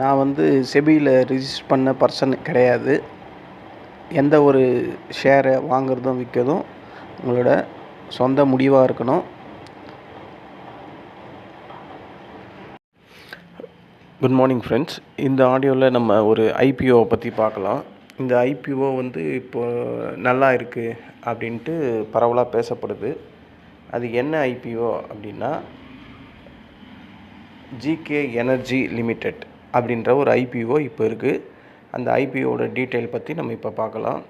நான் வந்து செபியில் ரிஜிஸ்டர் பண்ண பர்சன் கிடையாது. எந்த ஒரு ஷேரை வாங்குறதும் விற்கிறதும் உங்களோட சொந்த முடிவாக இருக்கணும். குட் மார்னிங் ஃப்ரெண்ட்ஸ் இந்த ஆடியோவில் நம்ம ஒரு ஐபிஓவை பற்றி பார்க்கலாம். இந்த ஐபிஓ வந்து இப்போது நல்லா இருக்குது அப்படின்ட்டு பரவலாக பேசப்படுது. அது என்ன ஐபிஓ அப்படின்னா ஜிகே எனர்ஜி லிமிடெட் அப்படின்ற ஒரு ஐபிஓ இப்போ இருக்குது அந்த ஐபிஓட டீட்டெயில் பற்றி நம்ம இப்போ பார்க்கலாம்.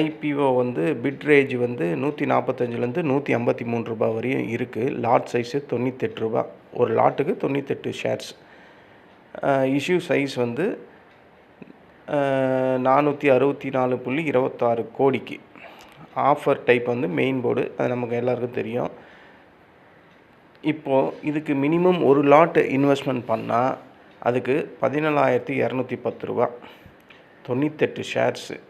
ஐபிஓ வந்து பிட் ரேஜ் வந்து நூற்றி நாற்பத்தஞ்சிலேருந்து நூற்றி ஐம்பத்தி மூணு ரூபா வரையும் இருக்குது லாட் சைஸு தொண்ணூத்தெட்டு ரூபா. ஒரு லாட்டுக்கு தொண்ணூத்தெட்டு ஷேர்ஸ். இஷ்யூ சைஸ் வந்து நானூற்றி அறுபத்தி நாலு புள்ளி இருபத்தாறு கோடிக்கு. ஆஃபர் டைப் வந்து மெயின் போர்டு. அது நமக்கு எல்லாருக்கும் தெரியும். இப்போது இதுக்கு மினிமம் ஒரு லாட் இன்வெஸ்ட்மெண்ட் பண்ணால் அதுக்கு பதினேழாயிரத்தி இரநூத்தி பத்து ரூபா. தொண்ணூத்தெட்டு ஷேர்ஸு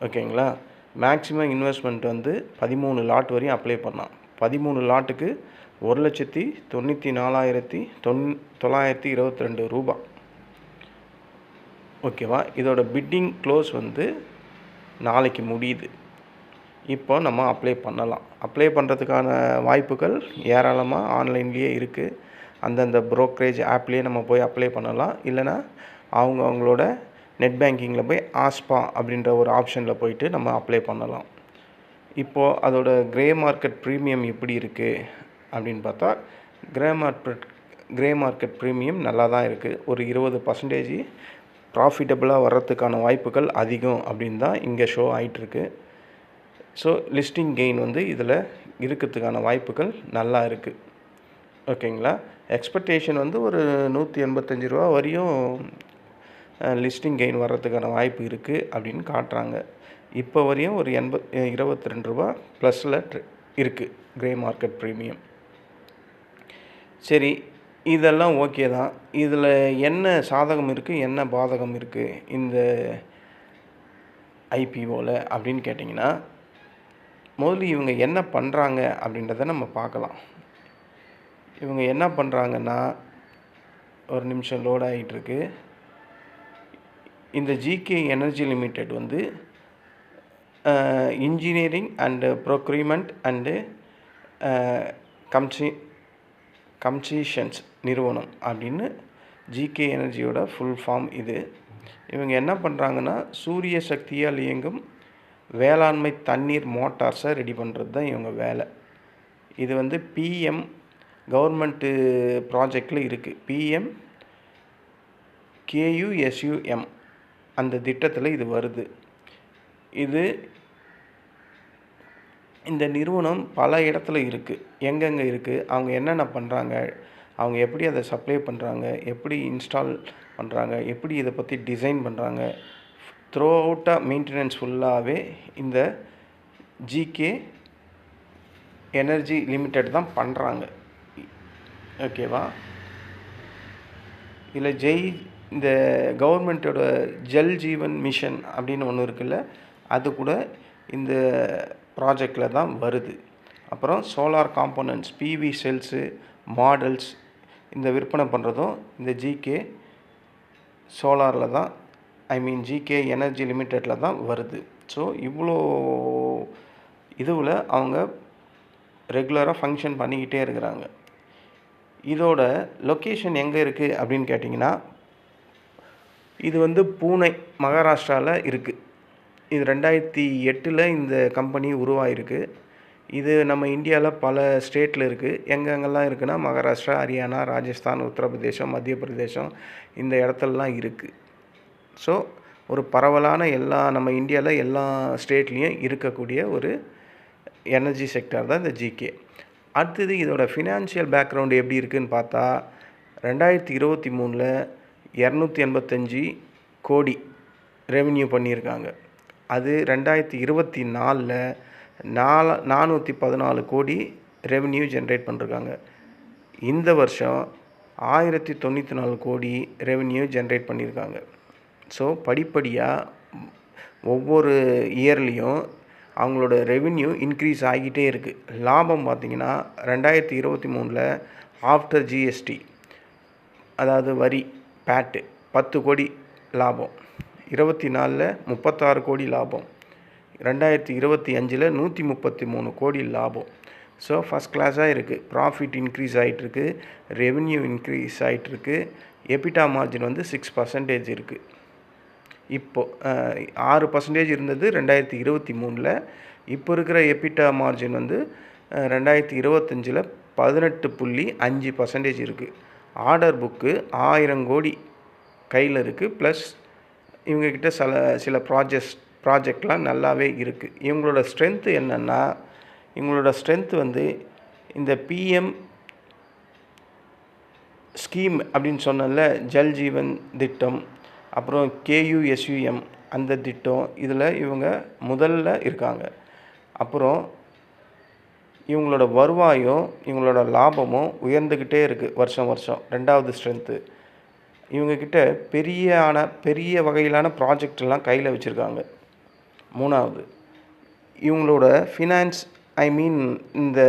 ஓகேங்களா? மேக்ஸிமம் இன்வெஸ்ட்மெண்ட் வந்து பதிமூணு லாட் வரையும் அப்ளை பண்ணலாம். பதிமூணு லாட்டுக்கு ஒரு லட்சத்தி தொண்ணூற்றி நாலாயிரத்தி தொன் தொள்ளாயிரத்தி இருபத்தி ரெண்டு ரூபா. ஓகேவா? இதோட பிட்டிங் க்ளோஸ் வந்து நாளைக்கு முடியுது. இப்போ நம்ம அப்ளை பண்ணலாம். அப்ளை பண்ணுறதுக்கான வாய்ப்புகள் ஏராளமாக ஆன்லைன்லேயே இருக்குது அந்தந்த ப்ரோக்கரேஜ் ஆப்லேயே நம்ம போய் அப்ளை பண்ணலாம். இல்லைனா அவங்க அவங்களோட நெட் பேங்கிங்கில் போய் ஆஸ்பா அப்படின்ற ஒரு ஆப்ஷனில் போயிட்டு நம்ம அப்ளை பண்ணலாம். இப்போது அதோட க்ரே மார்க்கெட் ப்ரீமியம் எப்படி இருக்குது அப்படின்னு பார்த்தா grey market grey market premium நல்லா தான் இருக்குது ஒரு இருபது பர்சன்டேஜ் ப்ராஃபிட்டபுளாக வர்றதுக்கான வாய்ப்புகள் அதிகம் அப்படின்னு தான் இங்கே ஷோ ஆகிட்டுருக்கு ஸோ லிஸ்டிங் கெயின் வந்து இதில் இருக்கிறதுக்கான வாய்ப்புகள் நல்லா இருக்குது ஓகேங்களா? எக்ஸ்பெக்டேஷன் வந்து ஒரு நூற்றி எண்பத்தஞ்சு ரூபா வரையும் லிஸ்டிங் கெயின் வர்றதுக்கான வாய்ப்பு இருக்குது அப்படின்னு காட்டுறாங்க. இப்போ வரையும் ஒரு எண்பத் இருபத்தி ரெண்டு ரூபா ப்ளஸில் இருக்குது க்ரே மார்க்கெட் ப்ரீமியம் சரி இதெல்லாம் ஓகே தான். இதில் என்ன சாதகம் இருக்குது என்ன பாதகம் இருக்குது இந்த ஐபிஓவில் அப்படின்னு கேட்டிங்கன்னா முதல்ல இவங்க என்ன பண்ணுறாங்க அப்படின்றத நம்ம பார்க்கலாம். இவங்க என்ன பண்ணுறாங்கன்னா ஒரு நிமிஷம் லோட் ஆகிட்டுருக்கு இந்த ஜிகே எனர்ஜி லிமிடெட் வந்து இன்ஜினியரிங் அண்டு ப்ரொக்யூர்மெண்ட் அண்டு கம்சி கம்சீஷன்ஸ் நிறுவனம் அப்படின்னு ஜிகே எனர்ஜியோட ஃபுல் ஃபார்ம் இது. இவங்க என்ன பண்ணுறாங்கன்னா சூரிய சக்தியால் இயங்கும் வேளாண்மை தண்ணீர் மோட்டார்ஸை ரெடி பண்ணுறது தான் இவங்க வேலை. இது வந்து பிஎம் கவர்மெண்ட்டு ப்ராஜெக்டில் இருக்குது பிஎம் கேயுஎஸ்யூஎம் அந்த திட்டத்தில் இது வருது. இது இந்த நிறுவனம் பல இடத்துல இருக்குது எங்கெங்கே இருக்குது அவங்க என்னென்ன பண்ணுறாங்க அவங்க எப்படி அதை சப்ளை பண்ணுறாங்க எப்படி இன்ஸ்டால் பண்ணுறாங்க எப்படி இதை பற்றி டிசைன் பண்ணுறாங்க த்ரோ அவுட்டாக மெயின்டெனன்ஸ் ஃபுல்லாகவே இந்த ஜிகே எனர்ஜி லிமிட்டெட் தான் பண்ணுறாங்க ஓகேவா இதில் ஜெய் இந்த கவர்மெண்ட்டோட ஜல் ஜீவன் மிஷன் அப்படின்னு ஒன்று இருக்குல்ல அது கூட இந்த ப்ராஜெக்டில் தான் வருது. அப்புறம் solar components PV cells models இந்த விற்பனை பண்ணுறதும் இந்த ஜிகே சோலாரில் தான் ஐ மீன் ஜிகே எனர்ஜி லிமிட்டெடில் தான் வருது. ஸோ இவ்வளோ இதுவில் அவங்க ரெகுலராக ஃபங்க்ஷன் பண்ணிக்கிட்டே இருக்கிறாங்க. இதோட லொக்கேஷன் எங்கே இருக்குது அப்படின்னு கேட்டிங்கன்னா இது வந்து பூனை மகாராஷ்டிராவில் இருக்குது இது ரெண்டாயிரத்தி எட்டில் இந்த கம்பெனி உருவாயிருக்கு. இது நம்ம இந்தியாவில் பல ஸ்டேட்டில் இருக்குது எங்கெங்கெல்லாம் இருக்குன்னா மகாராஷ்டிரா ஹரியானா ராஜஸ்தான் உத்தரப்பிரதேசம் மத்திய பிரதேசம் இந்த இடத்துலலாம் இருக்குது ஸோ ஒரு பரவலான எல்லா நம்ம இந்தியாவில் எல்லா ஸ்டேட்லேயும் இருக்கக்கூடிய ஒரு எனர்ஜி செக்டர் தான் இந்த ஜிகே அடுத்தது இதோட ஃபினான்ஷியல் பேக்ரவுண்டு எப்படி இருக்குதுன்னு பார்த்தா ரெண்டாயிரத்தி இருபத்தி மூணில் இரநூத்தி எண்பத்தஞ்சு கோடி ரெவென்யூ பண்ணியிருக்காங்க. அது ரெண்டாயிரத்தி இருபத்தி நாலில் நாலு நானூற்றி பதினாலு கோடி ரெவென்யூ ஜென்ரேட் பண்ணிருக்காங்க. இந்த வருஷம் ஆயிரத்தி தொண்ணூற்றி நாலு கோடி ரெவென்யூ ஜென்ரேட் பண்ணியிருக்காங்க. ஸோ படிப்படியாக ஒவ்வொரு இயர்லேயும் அவங்களோட ரெவின்யூ இன்க்ரீஸ் ஆகிட்டே இருக்குது லாபம் பார்த்திங்கன்னா ரெண்டாயிரத்தி இருபத்தி மூணில் ஆஃப்டர் ஜிஎஸ்டி அதாவது வரி பேட்டு பத்து கோடி லாபம். இருபத்தி நாலில் முப்பத்தாறு கோடி லாபம். ரெண்டாயிரத்தி இருபத்தி அஞ்சில் நூற்றி முப்பத்தி மூணு கோடி லாபம். ஸோ ஃபஸ்ட் கிளாஸாக இருக்குது ப்ராஃபிட் இன்க்ரீஸ் ஆகிட்டுருக்கு ரெவென்யூ இன்க்ரீஸ் ஆகிட்டுருக்கு எபிட்டா மார்ஜின் வந்து சிக்ஸ் பர்சன்டேஜ் இருக்குது இப்போது ஆறு பர்சன்டேஜ் இருந்தது ரெண்டாயிரத்தி இருபத்தி மூணில். இப்போ இருக்கிற எபிட்டா மார்ஜின் வந்து ரெண்டாயிரத்தி இருபத்தஞ்சில் பதினெட்டு புள்ளி அஞ்சு பர்சன்டேஜ் இருக்குது ஆர்டர் புக்கு ஆயிரம் கோடி கையில் இருக்குது ப்ளஸ் இவங்கக்கிட்ட சில சில ப்ராஜெக்ட்ஸ் ப்ராஜெக்ட்லாம் நல்லாவே இருக்குது இவங்களோட ஸ்ட்ரென்த்து என்னென்னா இவங்களோட ஸ்ட்ரென்த்து வந்து இந்த பிஎம் ஸ்கீம் அப்படின்னு சொன்னல ஜல் ஜீவன் திட்டம். அப்புறம் கேயுஎஸ்யூஎம் அந்த திட்டம் இதில் இவங்க முதல்ல இருக்காங்க. அப்புறம் இவங்களோட வருவாயும் இவங்களோட லாபமும் உயர்ந்துக்கிட்டே இருக்குது வருஷம் வருஷம். ரெண்டாவது ஸ்ட்ரென்த்து இவங்கக்கிட்ட பெரியான பெரிய வகையிலான ப்ராஜெக்ட் எல்லாம் கையில் வச்சுருக்காங்க. மூணாவது இவங்களோட ஃபினான்ஸ் ஐ மீன் இந்த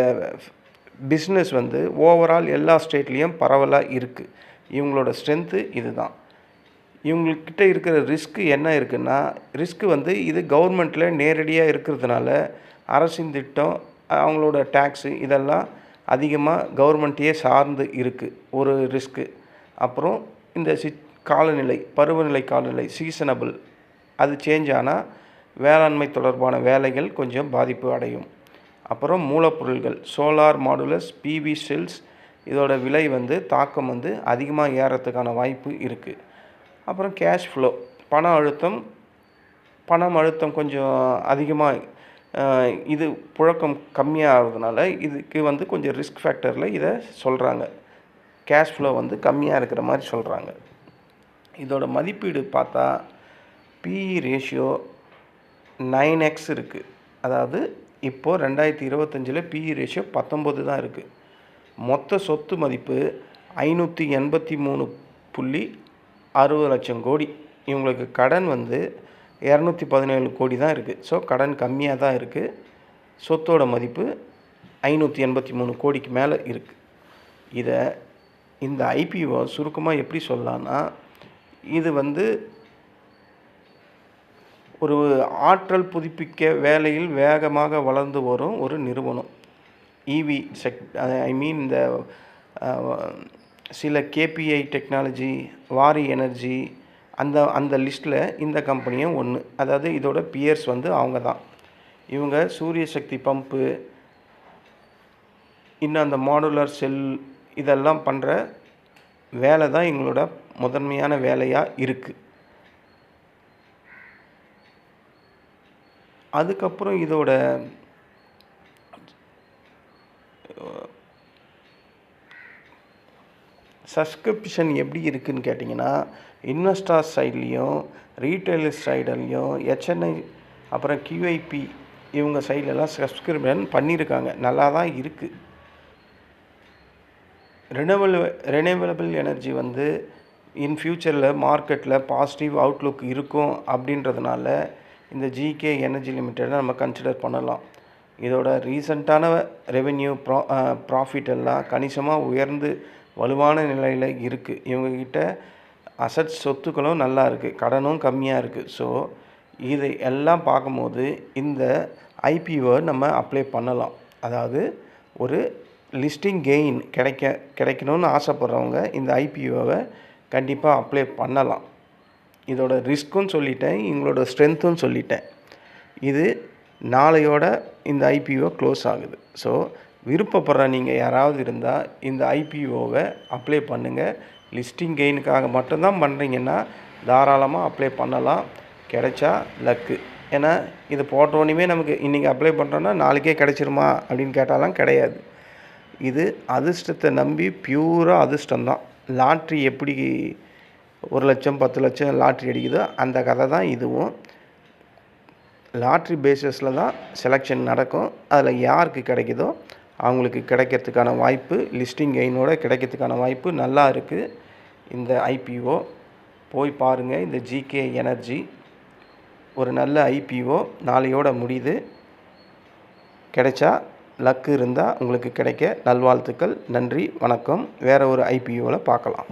பிஸ்னஸ் வந்து ஓவரால் எல்லா ஸ்டேட்லேயும் பரவலாக இருக்குது இவங்களோட ஸ்ட்ரென்த்து இதுதான். இவங்கக்கிட்ட இருக்கிற ரிஸ்க்கு என்ன இருக்குன்னா ரிஸ்க்கு வந்து இது கவர்மெண்ட்டில் நேரடியாக இருக்கிறதுனால அரசின் திட்டம் அவங்களோட டேக்ஸு இதெல்லாம் அதிகமாக கவர்மெண்ட்டையே சார்ந்து இருக்குது ஒரு ரிஸ்க்கு அப்புறம் இந்த சி காலநிலை பருவநிலை காலநிலை சீசனபிள் அது சேஞ்ச் ஆனால் வேளாண்மை தொடர்பான வேலைகள் கொஞ்சம் பாதிப்பு அடையும். அப்புறம் மூலப்பொருள்கள் சோலார் மாடுலஸ் பிவி செல்ஸ் இதோட விலை வந்து தாக்கம் வந்து அதிகமாக ஏறத்துக்கான வாய்ப்பு இருக்குது அப்புறம் கேஷ் ஃப்ளோ பண அழுத்தம் பணம் அழுத்தம் கொஞ்சம் அதிகமாக இது புழக்கம் கம்மியாகிறதுனால இதுக்கு வந்து கொஞ்சம் ரிஸ்க் ஃபேக்டரில் இதை சொல்கிறாங்க கேஷ் ஃப்ளோ வந்து கம்மியாக இருக்கிற மாதிரி சொல்கிறாங்க இதோட மதிப்பீடு பார்த்தா பிஇ ரேஷியோ நைன் எக்ஸ் இருக்குது அதாவது இப்போது ரெண்டாயிரத்தி இருபத்தஞ்சில் பிஇ ரேஷியோ பத்தொம்போது தான் இருக்குது மொத்த சொத்து மதிப்பு ஐநூற்றி எண்பத்தி மூணு புள்ளி அறுபது லட்சம் கோடி. இவங்களுக்கு கடன் வந்து இரநூத்தி பதினேழு கோடி தான் இருக்குது ஸோ கடன் கம்மியாக தான் இருக்குது சொத்தோட மதிப்பு ஐநூற்றி எண்பத்தி மூணு கோடிக்கு மேலே இருக்குது இதை இந்த ஐபிஓ சுருக்கமாக எப்படி சொல்லலான்னா இது வந்து ஒரு ஆற்றல் புதுப்பிக்க வேலையில் வேகமாக வளர்ந்து வரும் ஒரு நிறுவனம். இவி செக் ஐ மீன் இந்த சில கேபிஐ டெக்னாலஜி வாரி எனர்ஜி அந்த அந்த லிஸ்ட்டில் இந்த கம்பெனியும் ஒன்று அதாவது இதோட பியர்ஸ் வந்து அவங்க தான். இவங்க சூரிய சக்தி பம்பு இன்னும் அந்த மாடுலர் செல் இதெல்லாம் பண்ணுற வேலை தான் எங்களோட முதன்மையான வேலையாக இருக்குது அதுக்கப்புறம் இதோட சப்ஸ்கிரிப்ஷன் எப்படி இருக்குதுன்னு கேட்டிங்கன்னா இன்வெஸ்டார் சைட்லேயும் ரீட்டைலர் சைடுலேயும் ஹெச்என்ஐ அப்புறம் கியூஐபி இவங்க சைட்லலாம் சப்ஸ்கிரிப்ஷன் பண்ணியிருக்காங்க. நல்லா தான் இருக்குது ரினவல் ரினவலபிள் எனர்ஜி வந்து இன் ஃப்யூச்சரில் மார்க்கெட்டில் பாசிட்டிவ் அவுட்லுக் இருக்கும் அப்படின்றதுனால இந்த ஜிகே எனர்ஜி லிமிட்டடை நம்ம கன்சிடர் பண்ணலாம். இதோட ரீசண்டான ரெவென்யூ ப்ரா ப்ராஃபிட் எல்லாம் கணிசமாக உயர்ந்து வலுவான நிலையில் இருக்குது இவங்கக்கிட்ட அசட் சொத்துக்களும் நல்லா இருக்குது கடனும் கம்மியாக இருக்குது ஸோ இதை எல்லாம் பார்க்கும்போது இந்த ஐபிஓ நம்ம அப்ளை பண்ணலாம். அதாவது ஒரு லிஸ்டிங் கெயின் கிடைக்க கிடைக்கணும்னு ஆசைப்பட்றவங்க இந்த ஐபிஓவை கண்டிப்பாக அப்ளை பண்ணலாம். இதோட ரிஸ்க்கும் சொல்லிட்டேன் இவங்களோட ஸ்ட்ரென்த்தும் சொல்லிட்டேன். இது நாளையோட இந்த ஐபிஓ க்ளோஸ் ஆகுது. ஸோ விருப்பப்படுற நீங்கள் யாராவது இருந்தால் இந்த ஐபிஓவை அப்ளை பண்ணுங்கள் லிஸ்டிங் கெயினுக்காக மட்டும்தான் பண்ணுறீங்கன்னா தாராளமாக அப்ளை பண்ணலாம். கிடைச்சா லக்கு ஏன்னா இது போட்டோன்னே நமக்கு இன்றைக்கி அப்ளை பண்ணுறோன்னா நாளைக்கே கிடைச்சிருமா அப்படின்னு கேட்டாலாம் கிடையாது. இது அதிர்ஷ்டத்தை நம்பி பியூராக அதிர்ஷ்டம்தான். லாட்ரி எப்படி ஒரு லட்சம் பத்து லட்சம் லாட்ரி அடிக்குதோ அந்த கதை தான் இதுவும். லாட்ரி பேசிஸில் தான் செலெக்ஷன் நடக்கும். அதில் யாருக்கு கிடைக்குதோ அவங்களுக்கு கிடைக்கிறதுக்கான வாய்ப்பு லிஸ்டிங் கெயினோட கிடைக்கிறதுக்கான வாய்ப்பு நல்லா இருக்குது இந்த ஐபிஓ போய் பாருங்கள் இந்த ஜிகே எனர்ஜி ஒரு நல்ல ஐபிஓ நாளையோட முடியுது. கிடைச்சா லக்கு இருந்தால் உங்களுக்கு கிடைக்க. நல்வாழ்த்துக்கள் நன்றி வணக்கம். வேறு ஒரு ஐபிஓவில் பார்க்கலாம்.